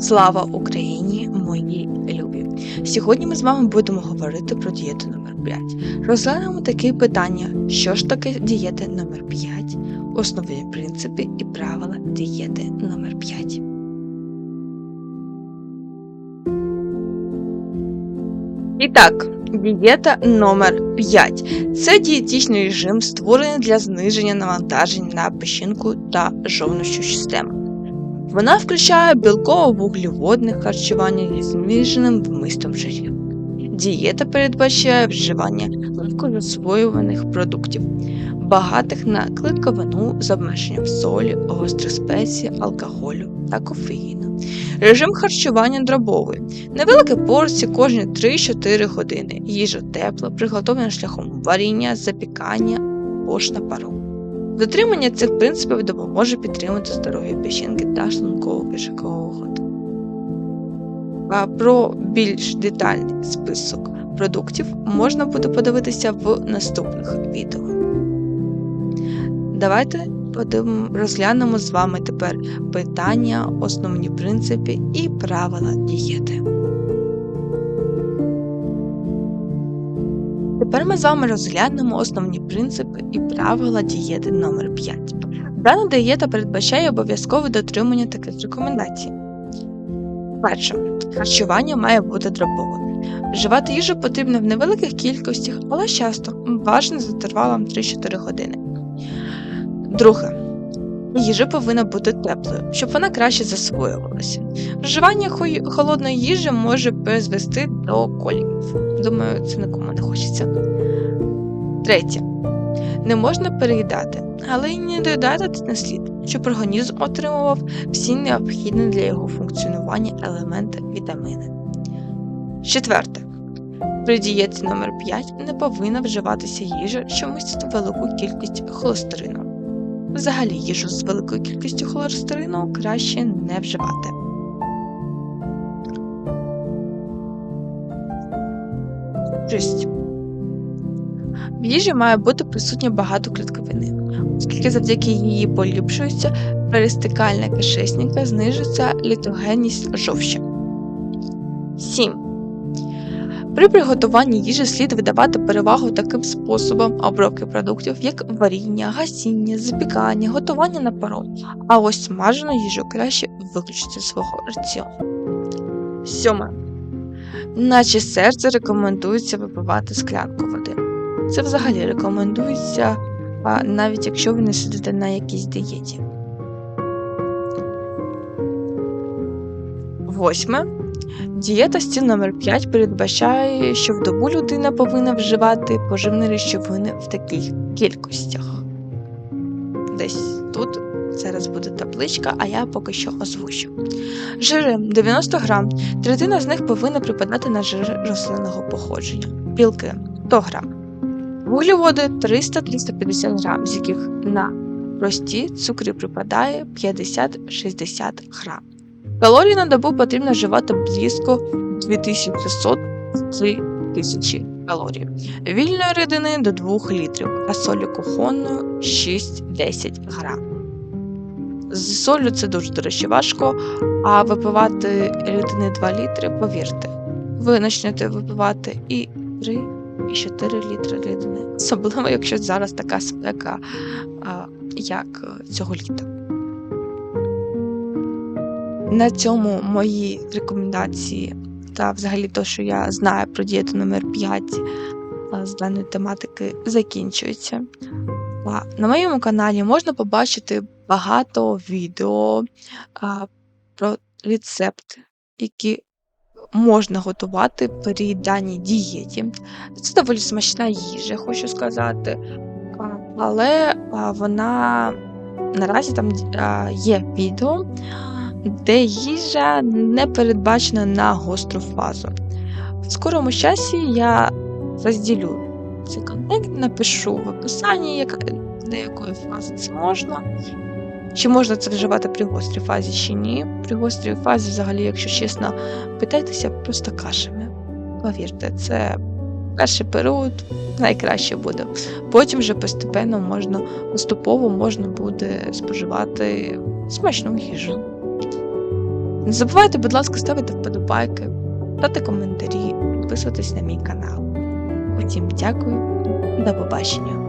Слава Україні, мої любі! Сьогодні ми з вами будемо говорити про дієту номер 5 Розглянемо такі питання: що ж таке дієта номер 5 основні принципи і правила дієти номер 5 І так, дієта номер 5 Це дієтичний режим, створений для зниження навантажень на печінку та жовнощу систему. Вона включає білково-вуглеводне харчування зі зниженим вмистом жирів. Дієта передбачає вживання легкозасвоюваних продуктів, багатих на клейковину з обмеженням солі, гострих спецій, алкоголю та кофеїну. Режим харчування дробовий. Невеликі порції кожні 3-4 години. Їжа тепла, приготовлена шляхом варіння, запікання або ж на пару. Дотримання цих принципів допоможе підтримати здоров'я печінки та шлунково кишкового ходу. А про більш детальний список продуктів можна буде подивитися в наступних відео. Давайте розглянемо з вами тепер питання, основні принципи і правила дієти. Тепер ми з вами розглянемо основні принципи і правила дієти номер 5 Дана дієта передбачає обов'язкове дотримання таких рекомендацій. Перше, харчування має бути дробовим. Вживати їжу потрібно в невеликих кількостях, але часто, бажано за інтервалом 3-4 години. Друге, їжа повинна бути теплою, щоб вона краще засвоювалася. Вживання холодної їжі може призвести до коліків. Думаю, це нікому не хочеться. Третє. Не можна переїдати, але й не доїдати не слід, щоб організм отримував всі необхідні для його функціонування елементи вітамини. Четверте. При дієті номер 5 не повинна вживатися їжа, що містить велику кількість холестерину. Взагалі їжу з великою кількістю холестерину краще не вживати. Шість. В їжі має бути присутнє багато клітковини, оскільки завдяки її поліпшується перистикальна кишечника, знижується літогенність жовчі. 7. При приготуванні їжі слід видавати перевагу таким способам обробки продуктів, як варіння, гасіння, запікання, готування на пару, а ось смажену їжу краще виключити з свого раціону. 7. Наче серце рекомендується випивати склянку води. Це взагалі рекомендується, навіть якщо ви не сидите на якійсь дієті. Восьме. Дієта стіл номер 5 передбачає, що в добу людина повинна вживати поживні речовини в таких кількостях. Десь тут зараз буде табличка, а я поки що озвучу. Жири 90 грам, третина з них повинна припадати на жири рослинного походження, білки 100 грам. Вуглеводи 300-350 грам, з яких на прості цукри припадає 50-60 грам. Калорій на добу потрібно вживати близько 2600-3000 калорій. Вільної рідини до 2 літрів, а солі кухонної 6-10 грам. З солью це дуже, до речі, важко, а випивати рідини 2 літри, повірте, ви почнете випивати і 3 і 4 літри рідини. Особливо, якщо зараз така спека, як е, цього літа. На цьому мої рекомендації та взагалі те, що я знаю про дієту номер 5 з даної тематики, закінчуються. А, На моєму каналі можна побачити багато відео про рецепти, які можна готувати при даній дієті. Це доволі смачна їжа, хочу сказати. Але вона наразі там є відео, де їжа не передбачена на гостру фазу. В скорому часі я розділю цей контент, напишу в описанні, як, для якої фази це можна. Чи можна це вживати при гострій фазі, чи ні. При гострій фазі, взагалі, якщо чесно, питайтеся просто кашами. Повірте, це перший період найкраще буде. Потім вже постепенно можна, поступово можна буде споживати смачну їжу. Не забувайте, будь ласка, ставити вподобайки, дати коментарі, підписуватись на мій канал. Утім, дякую, до побачення!